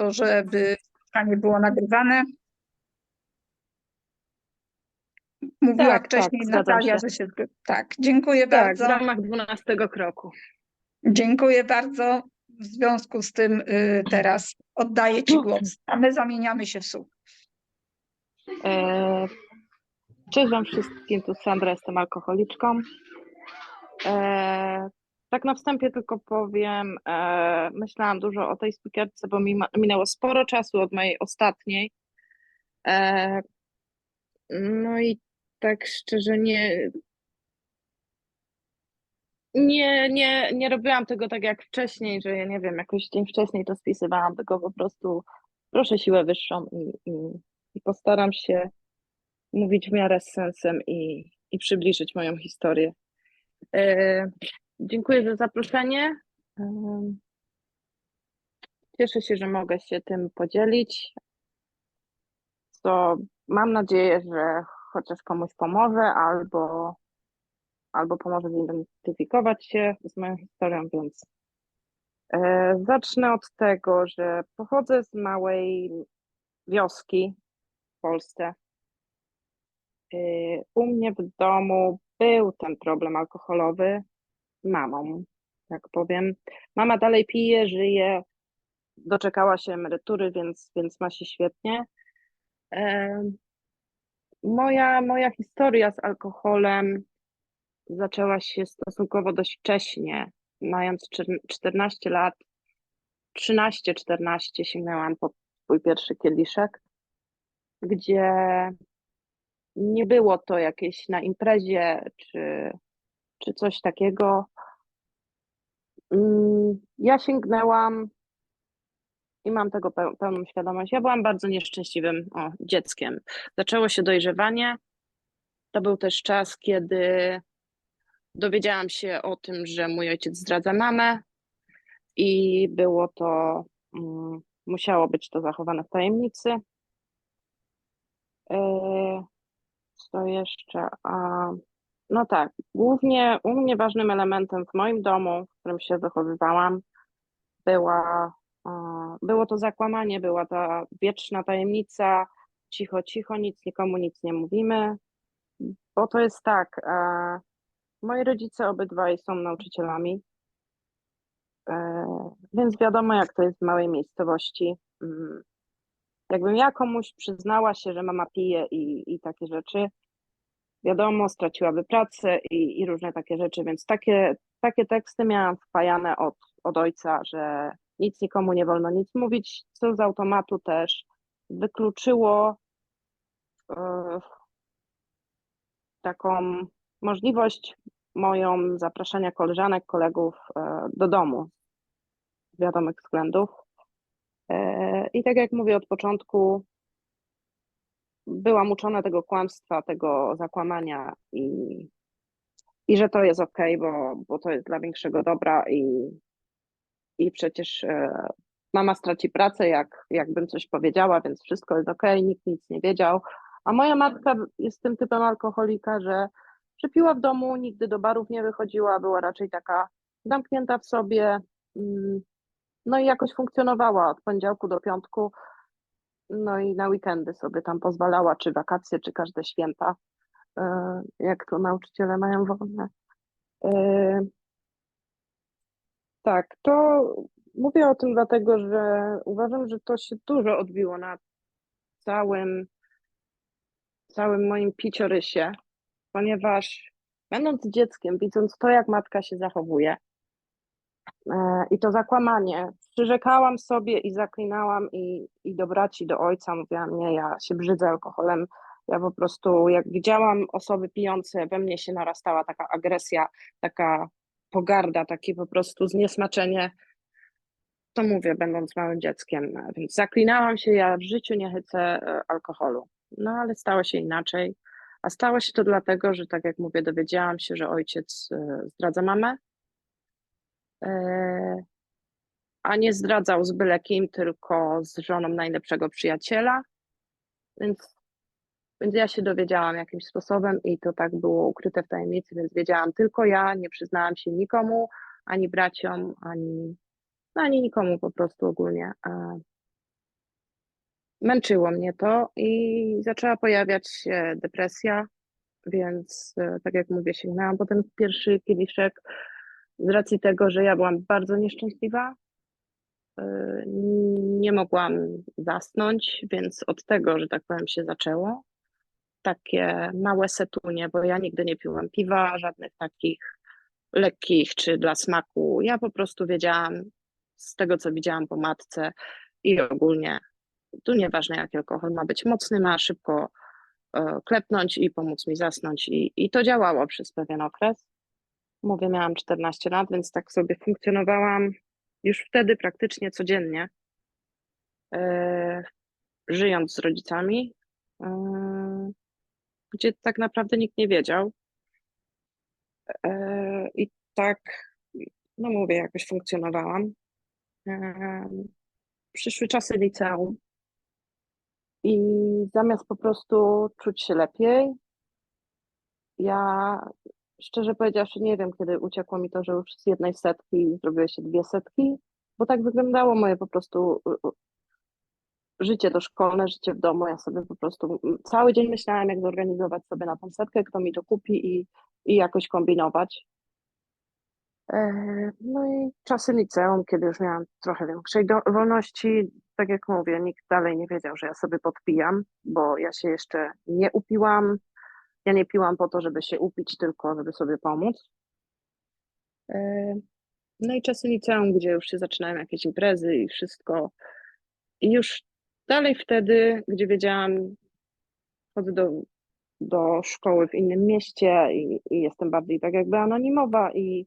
to, żeby spotkanie było nagrywane. Mówiła Tak, tak, wcześniej zgadzam Natalia, się. że się. Tak, dziękuję Tak, bardzo. w ramach 12 kroku. Dziękuję bardzo. W związku z tym y, teraz oddaję Ci głos, a my zamieniamy się w słuch. E, Cześć Wam wszystkim, tu Sandra, jestem alkoholiczką. E, Tak na wstępie tylko powiem, e, myślałam dużo o tej speakerce, bo mi minęło sporo czasu od mojej ostatniej. E, No i tak szczerze nie, nie, nie, nie robiłam tego tak jak wcześniej, że ja nie wiem, jakoś dzień wcześniej to spisywałam, tylko po prostu proszę siłę wyższą i, i, i postaram się mówić w miarę z sensem i, i przybliżyć moją historię. E, dziękuję za zaproszenie. E, cieszę się, że mogę się tym podzielić. Co mam nadzieję, że chociaż komuś pomoże albo, albo pomoże zidentyfikować się z moją historią, więc e, zacznę od tego, że pochodzę z małej wioski w Polsce. Y, U mnie w domu był ten problem alkoholowy mamą, tak powiem. Mama dalej pije, żyje, doczekała się emerytury, więc, więc ma się świetnie. Moja, moja historia z alkoholem zaczęła się stosunkowo dość wcześnie. Mając czter- 14 lat, 13-14 sięgnęłam po swój pierwszy kieliszek, gdzie nie było to jakieś na imprezie czy, czy coś takiego. Mm, Ja sięgnęłam i mam tego peł- pełną świadomość. Ja byłam bardzo nieszczęśliwym o, dzieckiem. Zaczęło się dojrzewanie. To był też czas, kiedy dowiedziałam się o tym, że mój ojciec zdradza mamę i było to, mm, musiało być to zachowane w tajemnicy. E, Co jeszcze? A, No tak, głównie u mnie ważnym elementem w moim domu, w którym się wychowywałam, była, a, było to zakłamanie, była ta wieczna tajemnica, cicho, cicho, nic nikomu nic nie mówimy, bo to jest tak, e, moi rodzice obydwaj są nauczycielami, e, więc wiadomo jak to jest w małej miejscowości. Mm, Jakbym ja komuś przyznała się, że mama pije i, i takie rzeczy, wiadomo, straciłaby pracę i, i różne takie rzeczy, więc takie, takie teksty miałam wpajane od, od ojca, że nic nikomu nie wolno nic mówić, co z automatu też wykluczyło e, taką możliwość moją zapraszania koleżanek, kolegów e, do domu z wiadomych względów. E, I tak jak mówię od początku, byłam uczona tego kłamstwa, tego zakłamania i, i że to jest okej, bo, bo to jest dla większego dobra i, i przecież e, mama straci pracę, jak, jakbym coś powiedziała, więc wszystko jest okej, nikt nic nie wiedział. A moja matka jest tym typem alkoholika, że przypiła w domu, nigdy do barów nie wychodziła, była raczej taka zamknięta w sobie. mm, No i jakoś funkcjonowała od poniedziałku do piątku. No i na weekendy sobie tam pozwalała, czy wakacje, czy każde święta, e, jak to nauczyciele mają wolne. E, Tak, to mówię o tym dlatego, że uważam, że to się dużo odbiło na całym, całym moim piciorysie, ponieważ będąc dzieckiem, widząc to, jak matka się zachowuje i to zakłamanie, przyrzekałam sobie i zaklinałam i, i do braci, do ojca mówiłam, nie, ja się brzydzę alkoholem, ja po prostu jak widziałam osoby pijące, we mnie się narastała taka agresja, taka pogarda, takie po prostu zniesmaczenie, to mówię, będąc małym dzieckiem, więc zaklinałam się, ja w życiu nie chcę e, alkoholu. No ale stało się inaczej, a stało się to dlatego, że tak jak mówię, dowiedziałam się, że ojciec e, zdradza mamę, e, a nie zdradzał z byle kim, tylko z żoną najlepszego przyjaciela, więc, więc ja się dowiedziałam jakimś sposobem i to tak było ukryte w tajemnicy, więc wiedziałam tylko ja, nie przyznałam się nikomu, ani braciom, ani, no, ani nikomu po prostu ogólnie. E, męczyło mnie to i zaczęła pojawiać się depresja, więc e, tak jak mówię, sięgnęłam potem w pierwszy kieliszek z racji tego, że ja byłam bardzo nieszczęśliwa. e, Nie mogłam zasnąć, więc od tego, że tak powiem, się zaczęło. Takie małe setunie, bo ja nigdy nie piłam piwa, żadnych takich lekkich czy dla smaku. Ja po prostu wiedziałam z tego, co widziałam po matce i ogólnie, tu nieważne jaki alkohol ma być mocny, ma szybko e, klepnąć i pomóc mi zasnąć i, i to działało przez pewien okres. Mówię, miałam 14 lat, więc tak sobie funkcjonowałam już wtedy praktycznie codziennie, e, żyjąc z rodzicami, e, gdzie tak naprawdę nikt nie wiedział. E, I tak, no mówię, jakoś funkcjonowałam. E, Przyszły czasy liceum i zamiast po prostu czuć się lepiej, ja szczerze powiedziawszy nie wiem, kiedy uciekło mi to, że już z jednej setki zrobiły się dwie setki, bo tak wyglądało moje po prostu życie doszkolne, życie w domu. Ja sobie po prostu cały dzień myślałam, jak zorganizować sobie na tą setkę, kto mi to kupi i, i jakoś kombinować. E, No i czasy liceum, kiedy już miałam trochę większej wolności, tak jak mówię, nikt dalej nie wiedział, że ja sobie podpijam, bo ja się jeszcze nie upiłam. Ja nie piłam po to, żeby się upić, tylko żeby sobie pomóc. E, No i czasy liceum, gdzie już się zaczynają jakieś imprezy i wszystko. I już dalej wtedy, gdzie wiedziałam, chodzę do, do szkoły w innym mieście i, i jestem bardziej tak jakby anonimowa i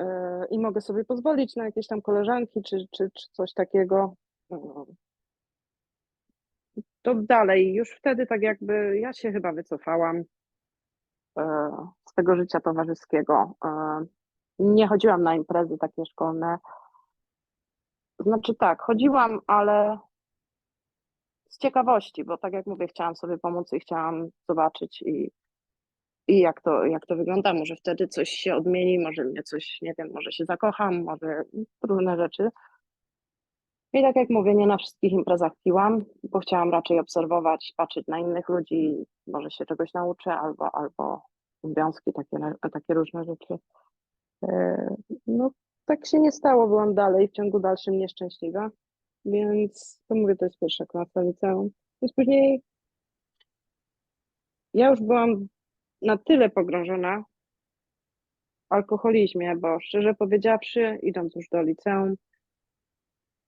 e, i mogę sobie pozwolić na jakieś tam koleżanki czy, czy, czy coś takiego. No. To dalej, już wtedy tak jakby ja się chyba wycofałam e, z tego życia towarzyskiego. E, Nie chodziłam na imprezy takie szkolne. Znaczy tak, chodziłam, ale z ciekawości, bo tak jak mówię, chciałam sobie pomóc i chciałam zobaczyć i, i jak to, jak to wygląda. Może wtedy coś się odmieni, może mnie coś, nie wiem, może się zakocham, może różne rzeczy. I tak jak mówię, nie na wszystkich imprezach piłam, bo chciałam raczej obserwować, patrzeć na innych ludzi, może się czegoś nauczę, albo, albo związki, takie, takie różne rzeczy. E, No, tak się nie stało, byłam dalej, w ciągu dalszym nieszczęśliwa, więc to mówię, to jest pierwsza klasa liceum. Więc później ja już byłam na tyle pogrążona w alkoholizmie, bo szczerze powiedziawszy, idąc już do liceum,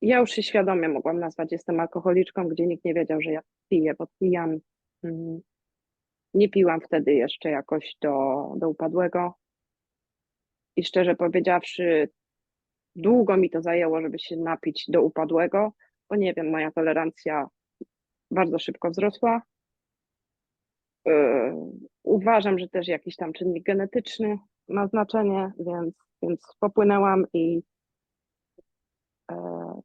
ja już się świadomie mogłam nazwać, jestem alkoholiczką, gdzie nikt nie wiedział, że ja piję, bo pijam. Mm, Nie piłam wtedy jeszcze jakoś do, do upadłego. I szczerze powiedziawszy, długo mi to zajęło, żeby się napić do upadłego, bo nie wiem, moja tolerancja bardzo szybko wzrosła. Yy, Uważam, że też jakiś tam czynnik genetyczny ma znaczenie, więc, więc popłynęłam i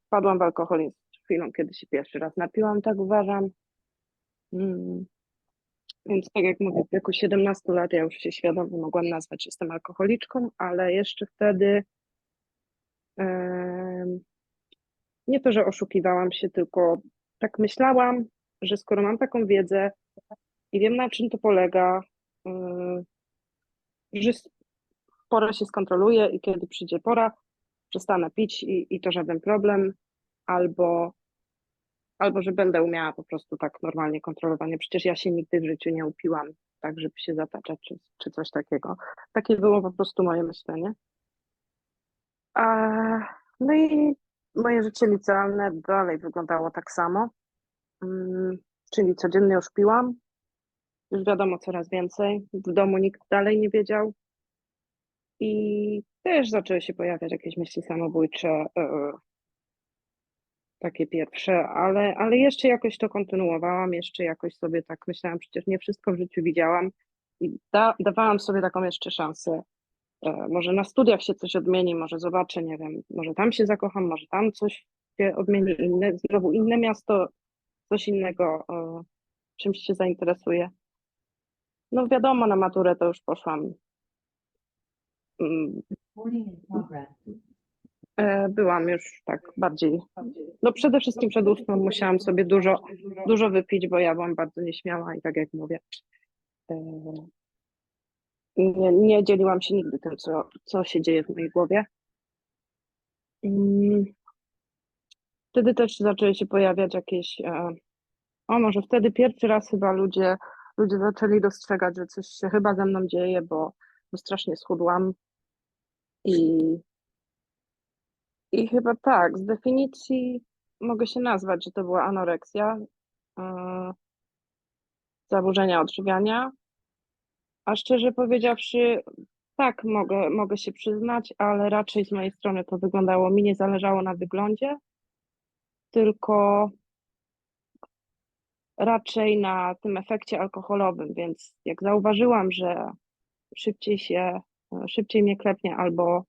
wpadłam w alkoholizm chwilą, kiedy się pierwszy raz napiłam, tak uważam. Mm. Więc tak jak mówię, w wieku 17 lat ja już się świadomie mogłam nazwać, jestem alkoholiczką, ale jeszcze wtedy em, nie to, że oszukiwałam się, tylko tak myślałam, że skoro mam taką wiedzę i wiem na czym to polega, ym, że pora się skontroluje i kiedy przyjdzie pora, przestanę pić i, i to żaden problem, albo, albo że będę umiała po prostu tak normalnie kontrolowanie. Przecież ja się nigdy w życiu nie upiłam, tak żeby się zataczać czy, czy coś takiego. Takie było po prostu moje myślenie. A, no i moje życie licealne dalej wyglądało tak samo. Mm, czyli codziennie już piłam. Już wiadomo coraz więcej. W domu nikt dalej nie wiedział. I też zaczęły się pojawiać jakieś myśli samobójcze, e, takie pierwsze, ale, ale jeszcze jakoś to kontynuowałam, jeszcze jakoś sobie tak myślałam, przecież nie wszystko w życiu widziałam i da, dawałam sobie taką jeszcze szansę. E, Może na studiach się coś odmieni, może zobaczę, nie wiem, może tam się zakocham, może tam coś się odmieni, inne, znowu inne miasto, coś innego, e, czymś się zainteresuję. No wiadomo, na maturę to już poszłam mm. E, Byłam już tak bardziej, no przede wszystkim przed ósmą musiałam sobie dużo, dużo wypić, bo ja byłam bardzo nieśmiała i tak jak mówię, e, nie, nie dzieliłam się nigdy tym, co, co się dzieje w mojej głowie. Mm. Wtedy też zaczęły się pojawiać jakieś, e, o może wtedy pierwszy raz chyba ludzie, ludzie zaczęli dostrzegać, że coś się chyba ze mną dzieje, bo, bo strasznie schudłam i i chyba tak, z definicji mogę się nazwać, że to była anoreksja, yy, zaburzenia odżywiania, a szczerze powiedziawszy, tak, mogę, mogę się przyznać, ale raczej z mojej strony to wyglądało, mi nie zależało na wyglądzie, tylko raczej na tym efekcie alkoholowym, więc jak zauważyłam, że szybciej się, szybciej mnie klepnie albo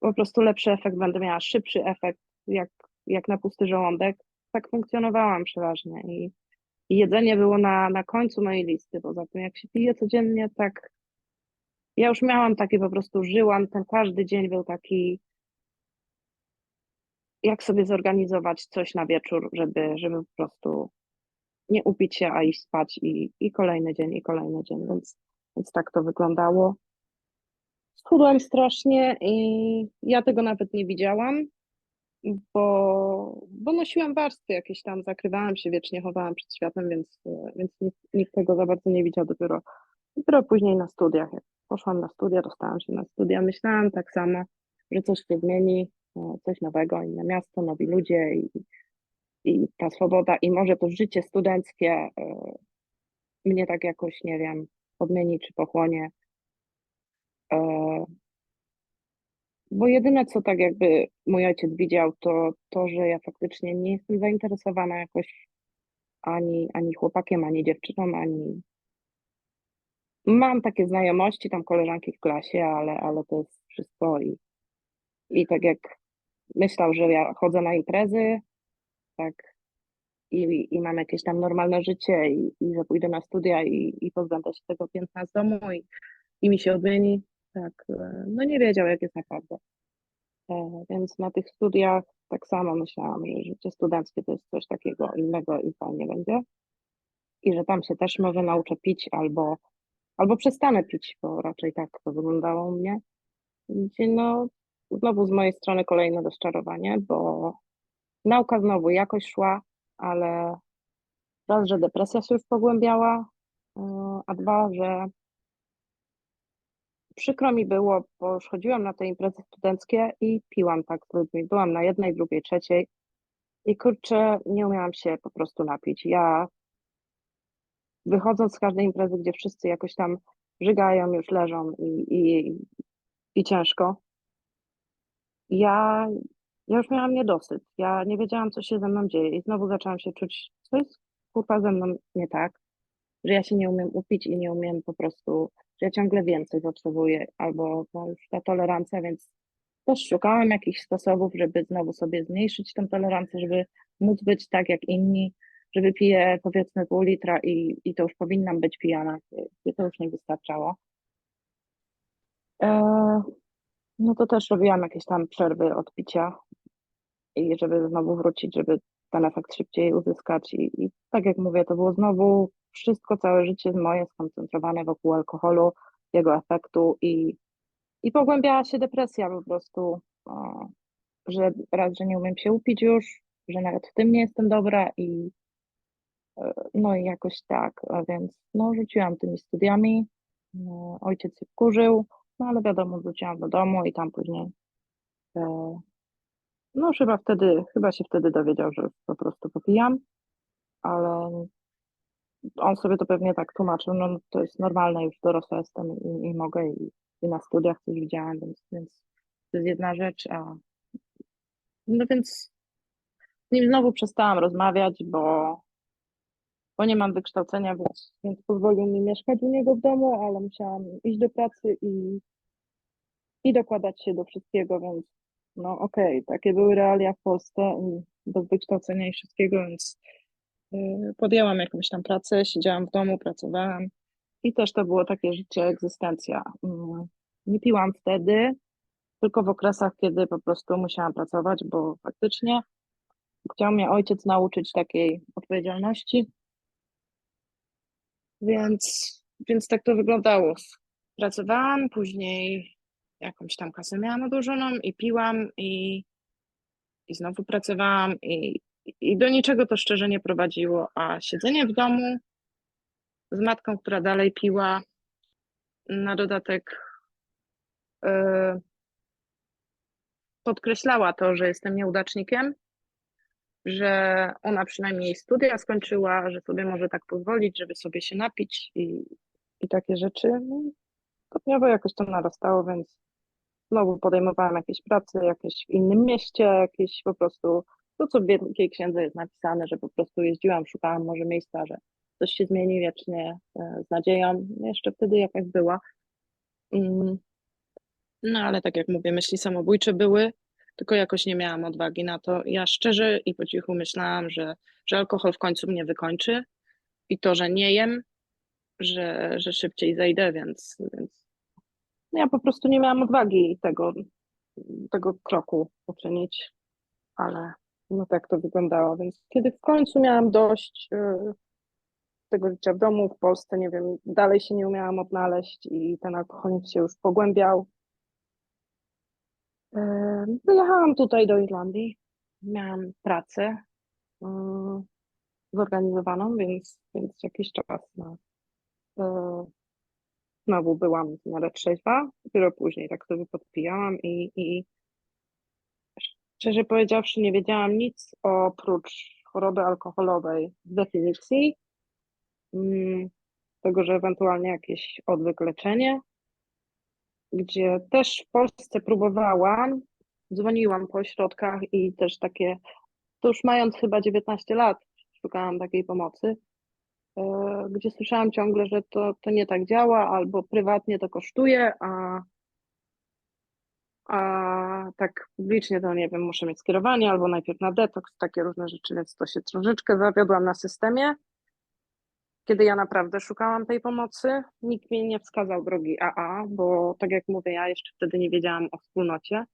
po prostu lepszy efekt będę miała, szybszy efekt, jak, jak na pusty żołądek. Tak funkcjonowałam przeważnie i, i jedzenie było na, na końcu mojej listy. Poza tym, jak się pije codziennie, tak ja już miałam takie po prostu, żyłam, ten każdy dzień był taki, jak sobie zorganizować coś na wieczór, żeby, żeby po prostu nie upić się, a iść spać i, i kolejny dzień, i kolejny dzień, więc, więc tak to wyglądało. Schudłam strasznie i ja tego nawet nie widziałam, bo, bo nosiłam warstwy jakieś tam, zakrywałam się, wiecznie chowałam przed światem, więc, więc nikt, nikt tego za bardzo nie widział dopiero, dopiero później na studiach. Jak poszłam na studia, dostałam się na studia, myślałam tak samo, że coś się zmieni, e, coś nowego, inne miasto, nowi ludzie i, i ta swoboda i może to życie studenckie e, mnie tak jakoś, nie wiem, odmieni czy pochłonie. E, Bo jedyne, co tak jakby mój ojciec widział, to to, że ja faktycznie nie jestem zainteresowana jakoś ani, ani chłopakiem, ani dziewczyną, ani. Mam takie znajomości, tam koleżanki w klasie, ale, ale to jest wszystko i, i tak jak myślał, że ja chodzę na imprezy, tak, i, i mam jakieś tam normalne życie i, i że pójdę na studia i, i pozbędę się tego piętna z domu i, i mi się odmieni, tak, e, no nie wiedział, jak jest naprawdę. E, Więc na tych studiach tak samo myślałam, że życie studenckie to jest coś takiego innego i fajnie będzie. I że tam się też może nauczę pić albo, albo przestanę pić, bo raczej tak to wyglądało u mnie. Gdzie no, znowu z mojej strony kolejne rozczarowanie, bo nauka znowu jakoś szła, ale raz, że depresja się już pogłębiała, e, a dwa, że przykro mi było, bo już chodziłam na te imprezy studenckie i piłam tak z ludźmi. Byłam na jednej, drugiej, trzeciej i kurczę, nie umiałam się po prostu napić. Ja wychodząc z każdej imprezy, gdzie wszyscy jakoś tam żygają, już leżą i, i, i ciężko, ja, ja już miałam niedosyt. Ja nie wiedziałam, co się ze mną dzieje i znowu zaczęłam się czuć, co jest kurwa ze mną nie tak, że ja się nie umiem upić i nie umiem po prostu, że ja ciągle więcej potrzebuję, albo no już ta tolerancja, więc też szukałam jakichś sposobów, żeby znowu sobie zmniejszyć tę tolerancję, żeby móc być tak jak inni, że wypiję powiedzmy pół litra i, i to już powinnam być pijana, gdzie to już nie wystarczało. E, no to też robiłam jakieś tam przerwy od picia i żeby znowu wrócić, żeby ten efekt szybciej uzyskać i, i tak jak mówię, to było znowu wszystko, całe życie moje skoncentrowane wokół alkoholu, jego efektu i, i pogłębiała się depresja po prostu, o, że raz, że nie umiem się upić już, że nawet w tym nie jestem dobra i e, no i jakoś tak, a więc no rzuciłam tymi studiami, no, ojciec się wkurzył, no ale wiadomo, wróciłam do domu i tam później e, no chyba wtedy, chyba się wtedy dowiedział, że po prostu popijam, ale on sobie to pewnie tak tłumaczył, no to jest normalne, już dorosła jestem i, i mogę i, i na studiach coś widziałem, więc, więc to jest jedna rzecz, a no więc z nim znowu przestałam rozmawiać, bo, bo nie mam wykształcenia, więc, więc pozwolił mi mieszkać u niego w domu, ale musiałam iść do pracy i, i dokładać się do wszystkiego, więc no okej, takie były realia w Polsce bez wykształcenia i wszystkiego, więc y, podjęłam jakąś tam pracę, siedziałam w domu, pracowałam i też to było takie życie, egzystencja. Mm, Nie piłam wtedy, tylko w okresach, kiedy po prostu musiałam pracować, bo faktycznie chciał mnie ojciec nauczyć takiej odpowiedzialności. Więc, więc tak to wyglądało. Pracowałam, później jakąś tam kasę miałam odłożoną i piłam i, i znowu pracowałam i, i do niczego to szczerze nie prowadziło, a siedzenie w domu z matką, która dalej piła, na dodatek yy, podkreślała to, że jestem nieudacznikiem, że ona przynajmniej studia skończyła, że sobie może tak pozwolić, żeby sobie się napić i, i takie rzeczy. No, Stopniowo jakoś to narastało, więc znowu podejmowałam jakieś prace, jakieś w innym mieście, jakieś po prostu to, co w Wielkiej Księdze jest napisane, że po prostu jeździłam, szukałam może miejsca, że coś się zmieni wiecznie e, z nadzieją. Jeszcze wtedy jakaś była. Mm. No ale tak jak mówię, myśli samobójcze były, tylko jakoś nie miałam odwagi na to. Ja szczerze i po cichu myślałam, że, że alkohol w końcu mnie wykończy i to, że nie jem, że, że szybciej zejdę, więc, więc ja po prostu nie miałam odwagi tego, tego kroku uczynić, ale no tak to wyglądało. Więc kiedy w końcu miałam dość yy, tego życia w domu w Polsce, nie wiem, dalej się nie umiałam odnaleźć i ten alkoholizm się już pogłębiał. Yy, Wyjechałam tutaj do Irlandii, miałam pracę yy, zorganizowaną, więc, więc jakiś czas na, znowu byłam w miarę trzeźwa, dopiero później tak sobie podpijałam i, i szczerze powiedziawszy nie wiedziałam nic oprócz choroby alkoholowej z definicji, mm, tego, że ewentualnie jakieś odwyk leczenie, gdzie też w Polsce próbowałam, dzwoniłam po ośrodkach i też takie, to już mając chyba 19 lat, szukałam takiej pomocy, gdzie słyszałam ciągle, że to, to nie tak działa, albo prywatnie to kosztuje, a, a tak publicznie to nie wiem, muszę mieć skierowanie, albo najpierw na detoks, takie różne rzeczy, więc to się troszeczkę zawiodłam na systemie. Kiedy ja naprawdę szukałam tej pomocy, nikt mi nie wskazał drogi AA, bo tak jak mówię, ja jeszcze wtedy nie wiedziałam o wspólnocie.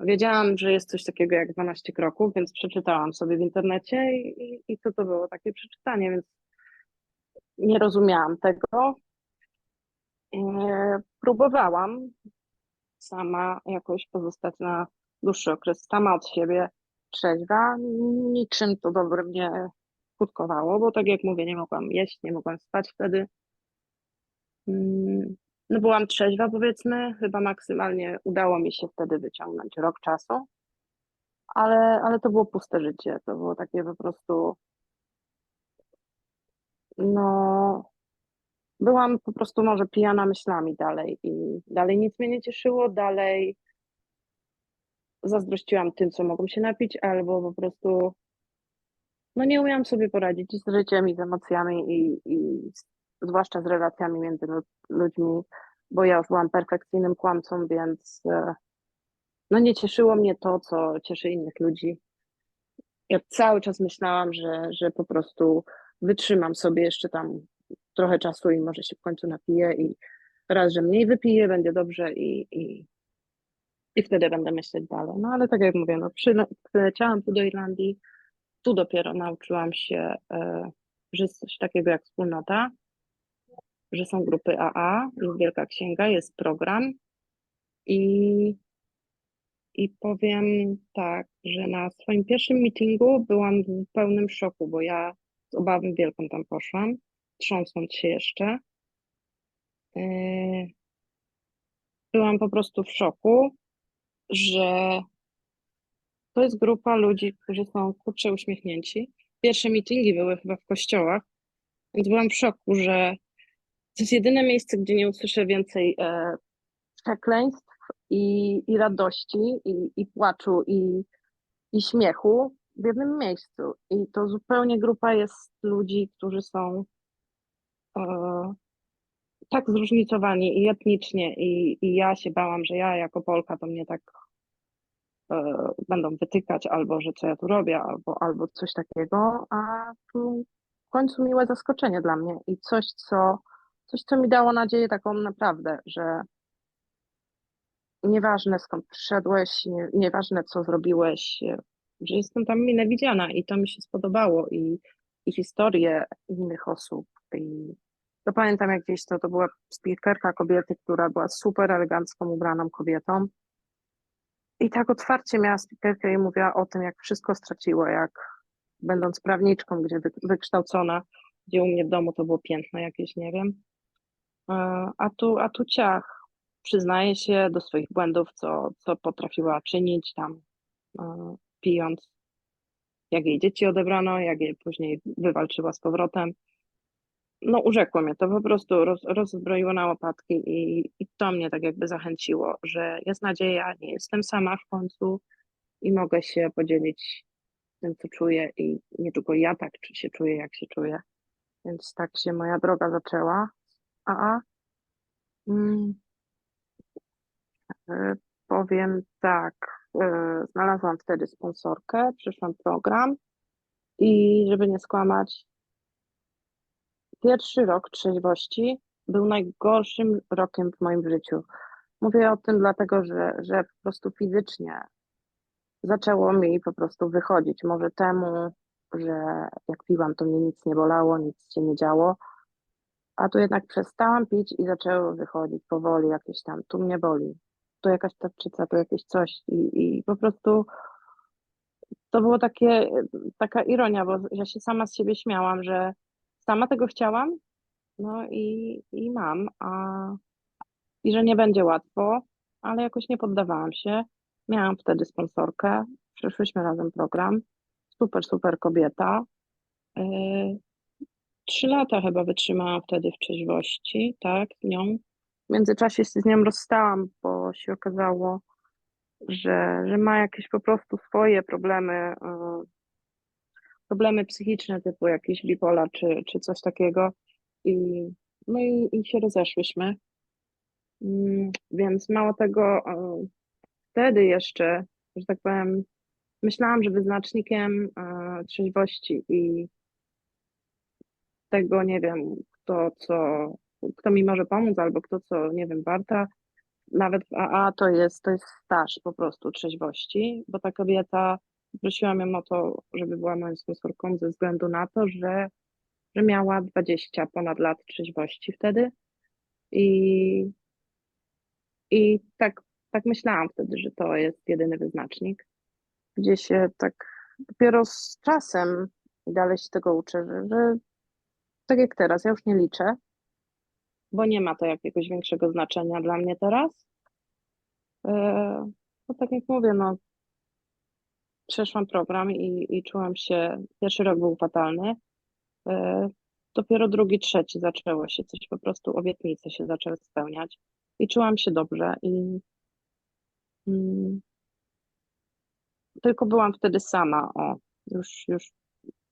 Wiedziałam, że jest coś takiego jak 12 kroków, więc przeczytałam sobie w internecie i, i, i to to było takie przeczytanie, więc nie rozumiałam tego. E, Próbowałam sama jakoś pozostać na dłuższy okres, sama od siebie trzeźwa. Niczym to dobrym nie skutkowało, bo tak jak mówię, nie mogłam jeść, nie mogłam spać wtedy. Mm, No byłam trzeźwa powiedzmy, chyba maksymalnie udało mi się wtedy wyciągnąć rok czasu, ale, ale to było puste życie, to było takie po prostu no byłam po prostu może pijana myślami dalej i dalej nic mnie nie cieszyło, dalej zazdrościłam tym, co mogą się napić, albo po prostu no nie umiałam sobie poradzić z życiem i z emocjami i, i zwłaszcza z relacjami między lu- ludźmi, bo ja już byłam perfekcyjnym kłamcą, więc e, no nie cieszyło mnie to, co cieszy innych ludzi. Ja cały czas myślałam, że, że po prostu wytrzymam sobie jeszcze tam trochę czasu i może się w końcu napiję i raz, że mniej wypiję, będzie dobrze i, i, i wtedy będę myśleć dalej. No ale tak jak mówię, no przyle- przyleciałam tu do Irlandii, tu dopiero nauczyłam się, e, że jest coś takiego jak wspólnota, że są grupy AA, jest Wielka Księga, jest program i, i powiem tak, że na swoim pierwszym meetingu byłam w pełnym szoku, bo ja obawą wielką tam poszłam, trząsąc się jeszcze. E, Byłam po prostu w szoku, że to jest grupa ludzi, którzy są kurcze uśmiechnięci. Pierwsze meetingi były chyba w kościołach, więc byłam w szoku, że to jest jedyne miejsce, gdzie nie usłyszę więcej e, przekleństw i, i radości, i, i płaczu, i, i śmiechu w jednym miejscu. I to zupełnie grupa jest ludzi, którzy są e, tak zróżnicowani i etnicznie, i, i ja się bałam, że ja jako Polka to mnie tak e, będą wytykać, albo że co ja tu robię, albo, albo coś takiego, a tu w końcu miłe zaskoczenie dla mnie i coś, co, coś, co mi dało nadzieję taką naprawdę, że, nieważne skąd przyszedłeś, nie, nieważne co zrobiłeś, że jestem tam mile widziana i to mi się spodobało i, i historie innych osób. I to pamiętam jak gdzieś to, to była speakerka kobiety, która była super elegancką ubraną kobietą. I tak otwarcie miała speakerkę i mówiła o tym, jak wszystko straciła, jak będąc prawniczką, gdzie wy, wykształcona, gdzie u mnie w domu to było piętno jakieś, nie wiem. E, A tu, a tu ciach, przyznaje się do swoich błędów, co, co potrafiła czynić tam, e, pijąc, jak jej dzieci odebrano, jak je później wywalczyła z powrotem. No, urzekło mnie to po prostu, roz, rozbroiło na łopatki i, i to mnie tak jakby zachęciło, że jest nadzieja, nie jestem sama w końcu i mogę się podzielić tym, co czuję i nie tylko ja tak się czuję, jak się czuję. Więc tak się moja droga zaczęła. A mm, e, powiem tak, znalazłam wtedy sponsorkę, przyszłam program i żeby nie skłamać, pierwszy rok trzeźwości był najgorszym rokiem w moim życiu. Mówię o tym dlatego, że, że po prostu fizycznie zaczęło mi po prostu wychodzić. Może temu, że jak piłam, to mnie nic nie bolało, nic się nie działo. A tu jednak przestałam pić i zaczęło wychodzić powoli jakieś tam, tu mnie boli, tu jakaś tarczyca, tu jakieś coś i, i po prostu to było takie, taka ironia, bo ja się sama z siebie śmiałam, że sama tego chciałam, no i, i mam, a i że nie będzie łatwo, ale jakoś nie poddawałam się. Miałam wtedy sponsorkę, przeszłyśmy razem program, super, super kobieta. Yy, Trzy lata chyba wytrzymałam wtedy w trzeźwości, tak, z nią. W międzyczasie się z nią rozstałam, bo się okazało, że, że ma jakieś po prostu swoje problemy, e, problemy psychiczne, typu jakiś bipolar czy, czy coś takiego. I, no i, i się rozeszłyśmy. Mm, Więc mało tego, e, wtedy jeszcze, że tak powiem, myślałam, że wyznacznikiem e, trzeźwości i tego, nie wiem, kto co, kto mi może pomóc, albo kto co, nie wiem, warta, nawet w AA to jest, to jest staż po prostu trzeźwości, bo ta kobieta, prosiłam ją o to, żeby była moją sponsorką ze względu na to, że, że miała 20 ponad lat trzeźwości wtedy. I, i tak, tak myślałam wtedy, że to jest jedyny wyznacznik, gdzie się tak dopiero z czasem dalej się tego uczę, że, że tak jak teraz, ja już nie liczę, bo nie ma to jakiegoś większego znaczenia dla mnie teraz. E, No tak jak mówię, no przeszłam program i, i czułam się, pierwszy rok był fatalny, E, dopiero drugi, trzeci zaczęło się coś, po prostu obietnice się zaczęły spełniać i czułam się dobrze i mm, tylko byłam wtedy sama, o, już, już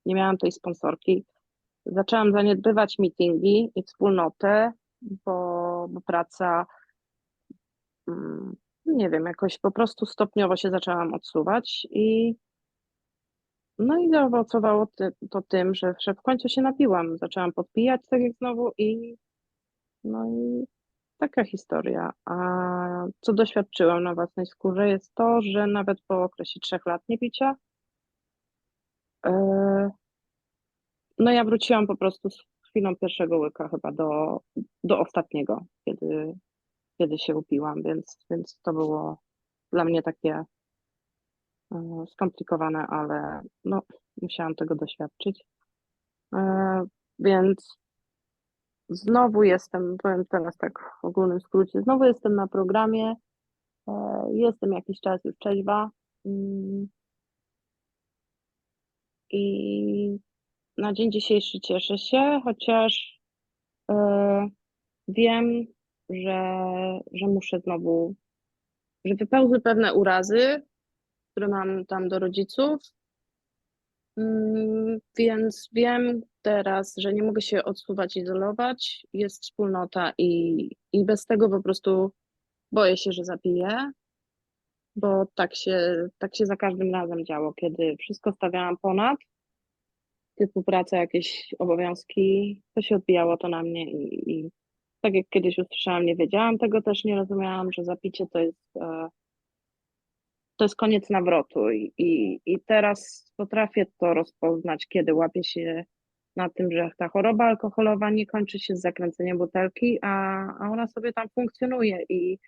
nie miałam tej sponsorki. Zaczęłam zaniedbywać meetingi i wspólnotę, bo, bo praca, mm, nie wiem, jakoś po prostu stopniowo się zaczęłam odsuwać i no i zaowocowało to tym, że, że w końcu się napiłam. Zaczęłam podpijać tak jak znowu i no i taka historia. A co doświadczyłam na własnej skórze jest to, że nawet po okresie trzech lat niepicia e, no ja wróciłam po prostu z chwilą pierwszego łyka chyba do, do ostatniego, kiedy, kiedy się upiłam, więc, więc to było dla mnie takie e, skomplikowane, ale no, musiałam tego doświadczyć. E, Więc znowu jestem, powiem teraz tak w ogólnym skrócie, znowu jestem na programie, e, jestem jakiś czas już trzeźwa mm, i na dzień dzisiejszy cieszę się, chociaż e, wiem, że, że muszę znowu, że wypełzły pewne urazy, które mam tam do rodziców, Mm, Więc wiem teraz, że nie mogę się odsuwać, izolować. Jest wspólnota i, i bez tego po prostu boję się, że zapiję, bo tak się, tak się za każdym razem działo, kiedy wszystko stawiałam ponad, typu praca, jakieś obowiązki, to się odbijało to na mnie i, i tak jak kiedyś usłyszałam, nie wiedziałam tego, też nie rozumiałam, że zapicie to jest, e, to jest koniec nawrotu i, i, i teraz potrafię to rozpoznać, kiedy łapię się na tym, że ta choroba alkoholowa nie kończy się z zakręceniem butelki, a, a ona sobie tam funkcjonuje i,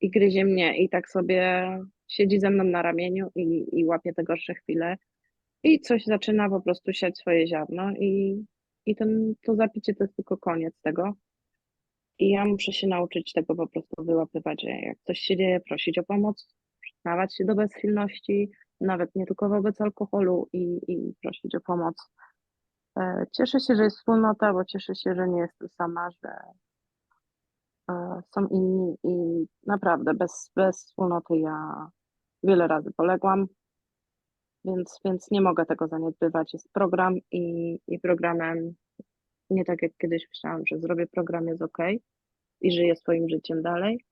i gryzie mnie i tak sobie siedzi ze mną na ramieniu i, i łapie te gorsze chwile i coś zaczyna po prostu siać swoje ziarno i, i ten, to zapicie to jest tylko koniec tego. I ja muszę się nauczyć tego po prostu wyłapywać, że jak coś się dzieje, prosić o pomoc, przyznawać się do bezsilności, nawet nie tylko wobec alkoholu i, i prosić o pomoc. E, Cieszę się, że jest wspólnota, bo cieszę się, że nie jestem sama, że e, są inni i naprawdę bez, bez wspólnoty ja wiele razy poległam, więc, więc nie mogę tego zaniedbywać. Jest program i, i programem nie tak jak kiedyś myślałam, że zrobię program, jest ok i żyję swoim życiem dalej,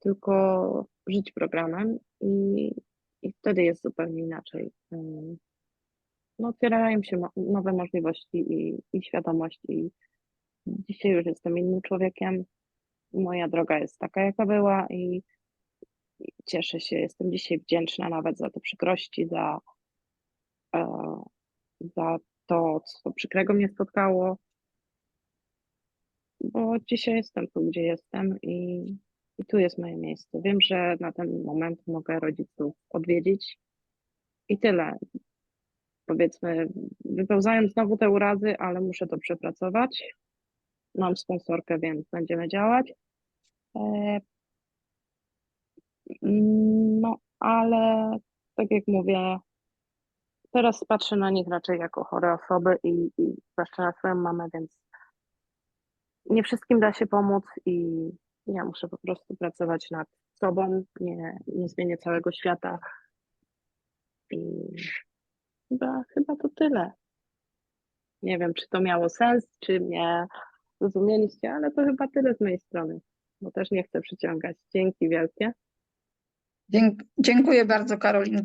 tylko żyć programem i, i wtedy jest zupełnie inaczej. No, otwierają się nowe możliwości i, i świadomość i dzisiaj już jestem innym człowiekiem. Moja droga jest taka, jaka była i cieszę się, jestem dzisiaj wdzięczna nawet za te przykrości, za, e, za to, co przykrego mnie spotkało, bo dzisiaj jestem tu, gdzie jestem i, i tu jest moje miejsce. Wiem, że na ten moment mogę rodziców odwiedzić i tyle. Powiedzmy, wypełzają znowu te urazy, ale muszę to przepracować. Mam sponsorkę, więc będziemy działać. No, ale tak jak mówię, teraz patrzę na nich raczej jako chore osoby i, i zwłaszcza na swoją mamę, więc nie wszystkim da się pomóc i ja muszę po prostu pracować nad sobą, nie, nie zmienię całego świata. I chyba, chyba to tyle. Nie wiem, czy to miało sens, czy mnie zrozumieliście, ale to chyba tyle z mojej strony, bo też nie chcę przyciągać. Dzięki wielkie. Dzięk- Dziękuję bardzo, Karolinko.